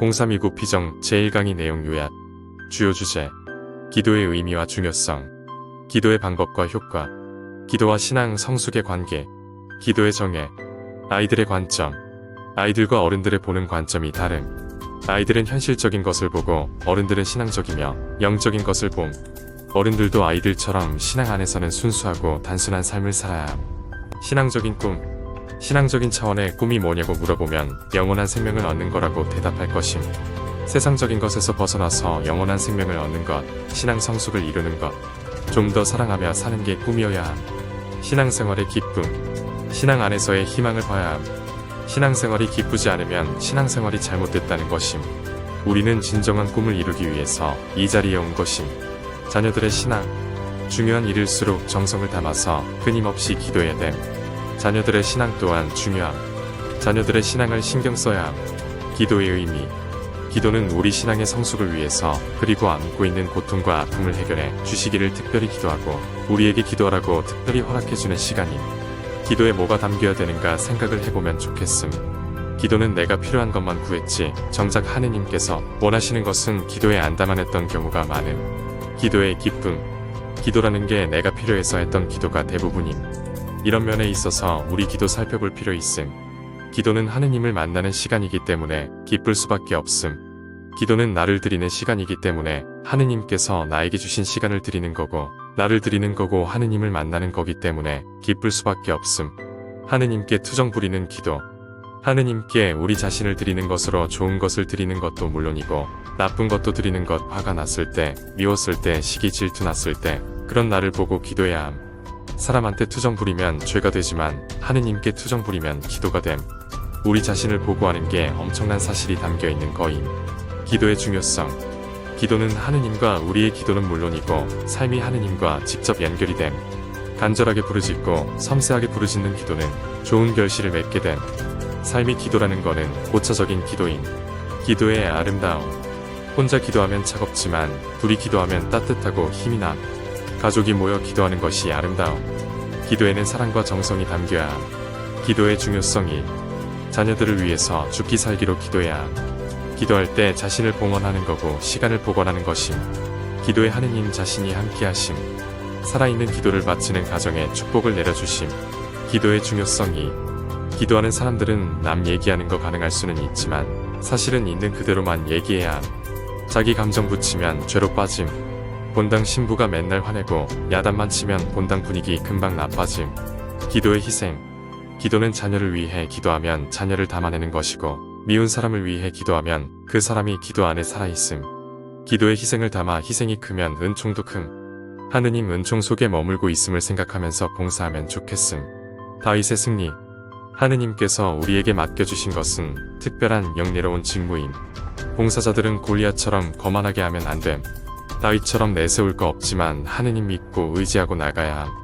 0329 피정 제1강의 내용 요약. 주요 주제. 기도의 의미와 중요성. 기도의 방법과 효과. 기도와 신앙 성숙의 관계. 기도의 정의. 아이들의 관점. 아이들과 어른들의 보는 관점이 다름. 아이들은 현실적인 것을 보고 어른들은 신앙적이며 영적인 것을 봄. 어른들도 아이들처럼 신앙 안에서는 순수하고 단순한 삶을 살아야 함. 신앙적인 꿈 신앙적인 차원의 꿈이 뭐냐고 물어보면 영원한 생명을 얻는 거라고 대답할 것임. 세상적인 것에서 벗어나서 영원한 생명을 얻는 것, 신앙 성숙을 이루는 것, 좀 더 사랑하며 사는 게 꿈이어야 함. 신앙생활의 기쁨, 신앙 안에서의 희망을 봐야 함. 신앙생활이 기쁘지 않으면 신앙생활이 잘못됐다는 것임. 우리는 진정한 꿈을 이루기 위해서 이 자리에 온 것임. 자녀들의 신앙, 중요한 일일수록 정성을 담아서 끊임없이 기도해야 됨. 자녀들의 신앙 또한 중요함. 자녀들의 신앙을 신경 써야 함. 기도의 의미. 기도는 우리 신앙의 성숙을 위해서 그리고 안고 있는 고통과 아픔을 해결해 주시기를 특별히 기도하고 우리에게 기도하라고 특별히 허락해주는 시간임. 기도에 뭐가 담겨야 되는가 생각을 해보면 좋겠음. 기도는 내가 필요한 것만 구했지 정작 하느님께서 원하시는 것은 기도에 안 담아냈던 경우가 많음. 기도의 기쁨. 기도라는 게 내가 필요해서 했던 기도가 대부분임. 이런 면에 있어서 우리 기도 살펴볼 필요 있음. 기도는 하느님을 만나는 시간이기 때문에 기쁠 수밖에 없음. 기도는 나를 드리는 시간이기 때문에 하느님께서 나에게 주신 시간을 드리는 거고, 나를 드리는 거고 하느님을 만나는 거기 때문에 기쁠 수밖에 없음. 하느님께 투정 부리는 기도. 하느님께 우리 자신을 드리는 것으로 좋은 것을 드리는 것도 물론이고, 나쁜 것도 드리는 것 화가 났을 때, 미웠을 때, 시기 질투 났을 때, 그런 나를 보고 기도해야 함. 사람한테 투정 부리면 죄가 되지만 하느님께 투정 부리면 기도가 됨. 우리 자신을 보고하는 게 엄청난 사실이 담겨 있는 거임. 기도의 중요성. 기도는 하느님과 우리의 기도는 물론이고 삶이 하느님과 직접 연결이 됨. 간절하게 부르짖고 섬세하게 부르짖는 기도는 좋은 결실을 맺게 됨. 삶이 기도라는 거는 고차적인 기도임. 기도의 아름다움. 혼자 기도하면 차갑지만 둘이 기도하면 따뜻하고 힘이 남. 가족이 모여 기도하는 것이 아름다움. 기도에는 사랑과 정성이 담겨야 함. 기도의 중요성이 자녀들을 위해서 죽기 살기로 기도해야 함. 기도할 때 자신을 봉헌하는 거고 시간을 복원하는 것임. 기도에 하느님 자신이 함께 하심. 살아있는 기도를 바치는 가정에 축복을 내려주심. 기도의 중요성이 기도하는 사람들은 남 얘기하는 거 가능할 수는 있지만 사실은 있는 그대로만 얘기해야 함. 자기 감정 붙이면 죄로 빠짐. 본당 신부가 맨날 화내고 야단만 치면 본당 분위기 금방 나빠짐. 기도의 희생. 기도는 자녀를 위해 기도하면 자녀를 담아내는 것이고 미운 사람을 위해 기도하면 그 사람이 기도 안에 살아있음. 기도의 희생을 담아 희생이 크면 은총도 큼. 하느님 은총 속에 머물고 있음을 생각하면서 봉사하면 좋겠음. 다윗의 승리. 하느님께서 우리에게 맡겨주신 것은 특별한 영예로운 직무임. 봉사자들은 골리앗처럼 거만하게 하면 안 됨. 다윗처럼 내세울 거 없지만 하느님 믿고 의지하고 나가야 함.